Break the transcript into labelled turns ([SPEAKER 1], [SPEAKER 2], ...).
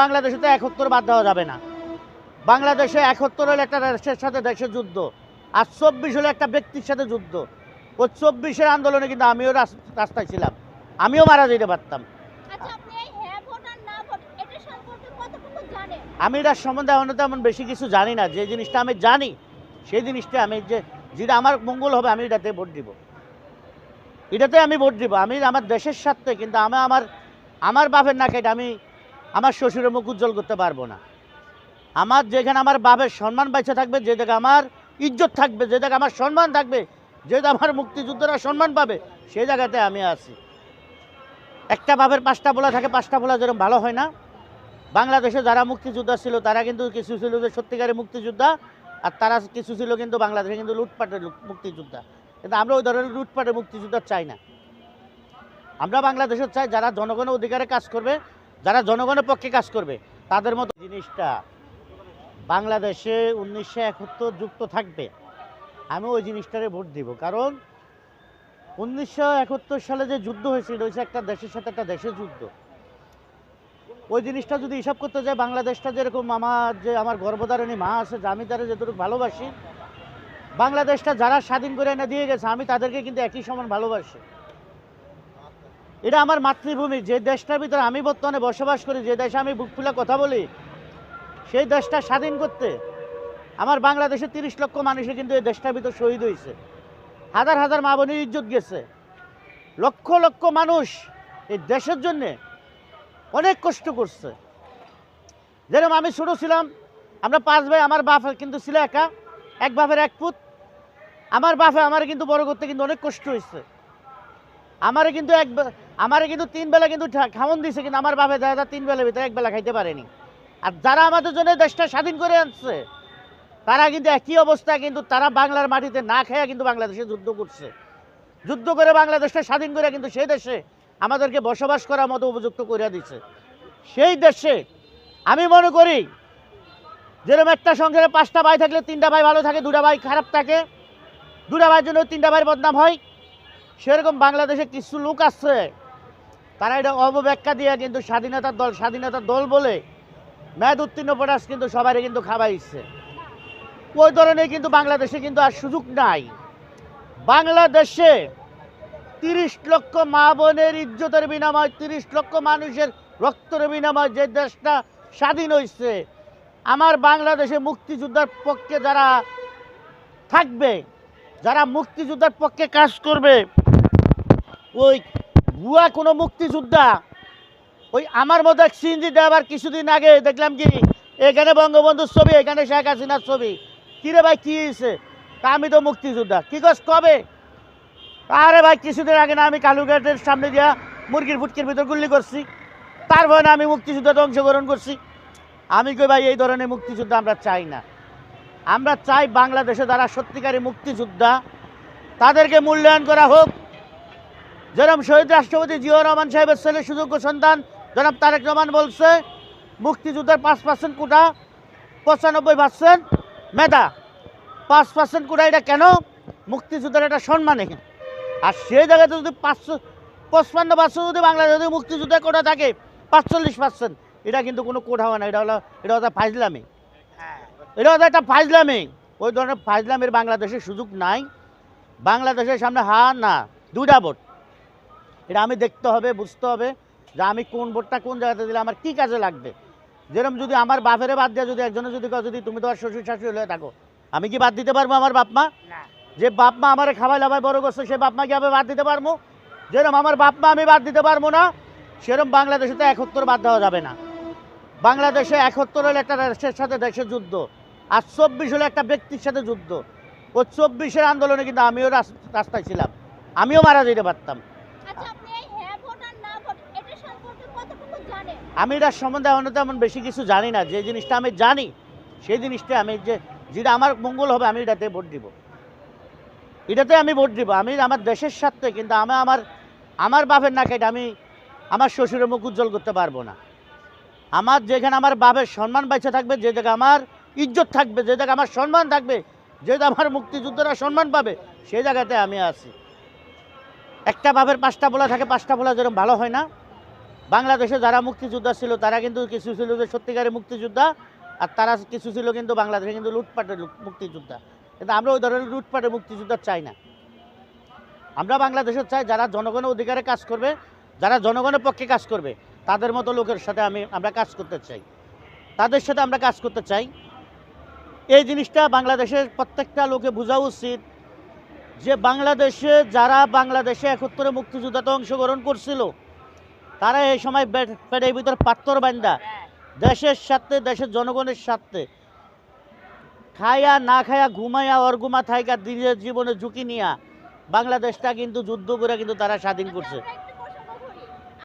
[SPEAKER 1] বাংলাদেশে তো একত্তর বাদ দেওয়া যাবে না। বাংলাদেশে একত্তর হলে একটা দেশের সাথে দেশের যুদ্ধ আর চব্বিশ হলে একটা ব্যক্তির সাথে যুদ্ধ। ও চব্বিশের আন্দোলনে কিন্তু আমিও রাস্তায় ছিলাম। আমিও মারা যেতে পারতাম।
[SPEAKER 2] আচ্ছা হ্যাঁ
[SPEAKER 1] আমি এটার সম্বন্ধে এমন তেমন বেশি কিছু জানি না। যে জিনিসটা আমি জানি সেই জিনিসটা আমি যে যেটা আমার মঙ্গল হবে আমি এটাতে ভোট দিব। এটাতে আমি ভোট দিব। আমি আমার দেশের স্বার্থে কিন্তু আমি আমার আমার বাপের না কেটে আমি আমার শ্বশুরের মুখ উজ্জ্বল করতে পারব না। আমার যেখানে আমার বাপের সম্মান বেঁচে থাকবে, যে জায়গায় আমার ইজ্জত থাকবে, যে জায়গায় আমার সম্মান থাকবে, যে আমার মুক্তিযুদ্ধরা সম্মান পাবে সেই জায়গাতে আমি আছি। একটা বাপের পাঁচটা বলা থাকে, পাঁচটা বলা যেরকম ভালো হয় না। বাংলাদেশে যারা মুক্তিযোদ্ধা ছিল, তারা কিন্তু কিছু ছিল যে সত্যিকারের মুক্তিযোদ্ধা, আর তারা কিছু ছিল কিন্তু বাংলাদেশে কিন্তু লুটপাটের মুক্তিযোদ্ধা। কিন্তু আমরা ওই ধরনের লুটপাটের মুক্তিযোদ্ধা চাই না। আমরা বাংলাদেশের চাই যারা জনগণের অধিকারে কাজ করবে যারা জনগণের পক্ষে কাজ করবে, তাদের মতো জিনিসটা বাংলাদেশে উনিশশো একাত্তর যুক্ত থাকবে। আমি ওই জিনিসটারে ভোট দিব। কারণ উনিশশো একাত্তর সালে যে যুদ্ধ হয়েছিল হয়েছে একটা দেশের সাথে একটা দেশের যুদ্ধ। ওই জিনিসটা যদি হিসাব করতে যায় বাংলাদেশটা যেরকম আমার যে আমার গর্ভধারণী মা আছে, যে আমি তারা যতটুকু ভালোবাসি, বাংলাদেশটা যারা স্বাধীন করে এনে দিয়ে গেছে, আমি তাদেরকে কিন্তু একই সমান ভালোবাসি। এটা আমার মাতৃভূমি। যে দেশটার ভিতরে আমি বর্তমানে বসবাস করি, যে দেশে আমি বুক ফুলে কথা বলি, সেই দেশটা স্বাধীন করতে আমার বাংলাদেশে তিরিশ লক্ষ মানুষে কিন্তু এই দেশটার ভিতর শহীদ হয়েছে। হাজার হাজার মা বোনের ইজ্জত গেছে। লক্ষ লক্ষ মানুষ এই দেশের জন্যে অনেক কষ্ট করছে। যেরকম আমি ছোটো ছিলাম, আমরা পাঁচ ভাই, আমার বাপ কিন্তু ছিল একা, এক বাপের এক পুত। আমার বাপে আমার কিন্তু বড় করতে কিন্তু অনেক কষ্ট হয়েছে। আমারে কিন্তু এক আমারে কিন্তু তিন বেলা কিন্তু খামন দিছে, কিন্তু আমার বাপে দাদা তিন বেলার ভিতরে এক বেলা খাইতে পারেনি। আর যারা আমাদের জন্য দেশটা স্বাধীন করে আনছে, তারা কিন্তু একই অবস্থা, কিন্তু তারা বাংলার মাটিতে না খেয়ে কিন্তু বাংলাদেশে যুদ্ধ করছে। যুদ্ধ করে বাংলাদেশটা স্বাধীন করে কিন্তু সেই দেশে আমাদেরকে বসবাস করার মতো উপযুক্ত করে দিছে। সেই দেশে আমি মনে করি, যেরকম একটা সংসারে পাঁচটা ভাই থাকলে তিনটা ভাই ভালো থাকে, দুটা ভাই খারাপ থাকে, দুটা ভাইয়ের জন্য তিনটা ভাইয়ের বদনাম হয়, সেরকম বাংলাদেশে কিছু লোক আছে তারা এটা অবব্যাখ্যা দিয়ে কিন্তু স্বাধীনতার দল স্বাধীনতার দল বলে ম্যাদ উত্তীর্ণ পটাশ কিন্তু সবাই কিন্তু খাবাইছে। ওই ধরনের কিন্তু বাংলাদেশে কিন্তু আর সুযোগ নাই। বাংলাদেশে তিরিশ লক্ষ মা বোনের ইজ্জতের বিনিময়, তিরিশ লক্ষ মানুষের রক্তের বিনিময় যে দেশটা স্বাধীন হয়েছে আমার বাংলাদেশে মুক্তিযোদ্ধার পক্ষে যারা থাকবে, যারা মুক্তিযোদ্ধার পক্ষে কাজ করবে, ওই ভুয়া কোনো মুক্তিযোদ্ধা। ওই আমার মতো এক সিনজি ড্রাইভার কিছুদিন আগে দেখলাম কি, এখানে বঙ্গবন্ধুর ছবি, এখানে শেখ হাসিনার ছবি। কিরে ভাই, কি হয়েছে তা আমি তো মুক্তিযোদ্ধা। কি কস, কবে? আরে ভাই, কিছুদিন আগে না আমি কালুঘাটের সামনে দিয়া মুরগির ফুটকির ভিতর গুল্লি করছি। তারপরে না আমি মুক্তিযুদ্ধে অংশগ্রহণ করছি। আমি কই ভাই, এই ধরনের মুক্তিযুদ্ধ আমরা চাই না। আমরা চাই বাংলাদেশে যারা সত্যিকারী মুক্তিযোদ্ধা, তাদেরকে মূল্যায়ন করা হোক যেরকম শহীদ রাষ্ট্রপতি জিয়াউর রহমান সাহেবের ছেলে, সুযোগ্য সন্তান, জনাব তারেক রহমান বলছে, মুক্তিযুদ্ধের পাঁচ পার্সেন্ট কোটা, পঁচানব্বই পার্সেন্ট মেধা। পাঁচ পার্সেন্ট কোটা এটা কেন? মুক্তিযুদ্ধের একটা সম্মানে আর সেই জায়গাতে যদি পাঁচশো, পঁচপান্ন পার্সেন্ট যদি বাংলাদেশে যদি মুক্তিযুদ্ধের কোটা থাকে, পাঁচচল্লিশ পার্সেন্ট এটা কিন্তু কোনো কোটা হয় না, এটা হলো, এটা হচ্ছে ফাইজলামি। এটা হচ্ছে একটা ফাইজলামি। ওই ধরনের ফাইজলামের বাংলাদেশের সুযোগ নাই। বাংলাদেশের সামনে হা না দুটা ভোট। এটা আমি দেখতে হবে বুঝতে হবে যে আমি কোন ভোটটা কোন জায়গাতে দিলে আমার কী কাজে লাগবে। যেরকম যদি আমার বাপেরে বাদ দিয়ে যদি একজনে যদি যদি তুমি তোমার শ্বশুর শাশুড়ি হয়ে থাকো আমি কি বাদ দিতে পারব আমার বাপ মা? যে বাপ মা আমার খাওয়াই লাভাই বড় করছে সে বাপ মা কি আমি বাদ দিতে পারব? যেরকম আমার বাপ মা আমি বাদ দিতে পারব না সেরকম বাংলাদেশে তো একত্তর বাদ দেওয়া যাবে না। বাংলাদেশে একত্তর হলে একটা দেশের সাথে দেশের যুদ্ধ আর চব্বিশ হলো একটা ব্যক্তির সাথে যুদ্ধ। ও চব্বিশের আন্দোলনে কিন্তু আমিও রাস- রাস্তায় ছিলাম আমিও মারা যেতে পারতাম
[SPEAKER 2] আচ্ছা আপনি এই হ্যাঁ ভোট আর না ভোট এটা সম্পর্কে কতটুকু জানেন
[SPEAKER 1] আমি এটার সম্বন্ধে এমন তেমন বেশি কিছু জানি না। যে জিনিসটা আমি জানি, সেই জিনিসটা আমি যে যেটা আমার মঙ্গল হবে, আমি এটাতে ভোট দিব। এটাতে আমি ভোট দিব। আমি আমার দেশের স্বার্থে, কিন্তু আমি আমার আমার বাপের না কেটে আমি আমার শ্বশুরের মুখ উজ্জ্বল করতে পারব না। আমার যেখানে আমার বাপের সম্মান বেঁচে থাকবে, যে জায়গায় আমার ইজ্জত থাকবে, যে জায়গায় আমার সম্মান থাকবে, যে আমার মুক্তিযুদ্ধরা সম্মান পাবে, সেই জায়গাতে আমি আছি। একটা বাপের পাঁচটা বলা থাকে, পাঁচটা বলা যেরকম ভালো হয় না বাংলাদেশে যারা মুক্তিযোদ্ধা ছিল, তারা কিন্তু কিছু ছিল যে সত্যিকারের মুক্তিযোদ্ধা, আর তারা কিছু ছিল কিন্তু বাংলাদেশে কিন্তু লুটপাটের মুক্তিযোদ্ধা। কিন্তু আমরা ওই ধরনের লুটপাটের মুক্তিযোদ্ধা চাই না। আমরা বাংলাদেশে চাই যারা জনগণের অধিকারে কাজ করবে, যারা জনগণের পক্ষে কাজ করবে, তাদের মতো লোকের সাথে আমি, আমরা কাজ করতে চাই। তাদের সাথে আমরা কাজ করতে চাই। এই জিনিসটা বাংলাদেশের প্রত্যেকটা লোকে বোঝা উচিত যে বাংলাদেশে যারা বাংলাদেশে একত্তরে মুক্তিযোদ্ধাতে অংশগ্রহণ করছিল তারা এই সময় পেটের ভিতর পাত্তর বান্দা। দেশের স্বার্থে, দেশের জনগণের স্বার্থে। খায়া না খায়া, ঘুমায়া অর্গুমা থাইকা দিনের জীবনে ঝুঁকি নিয়া বাংলাদেশটা কিন্তু, যুদ্ধ করে কিন্তু তারা স্বাধীন করছে।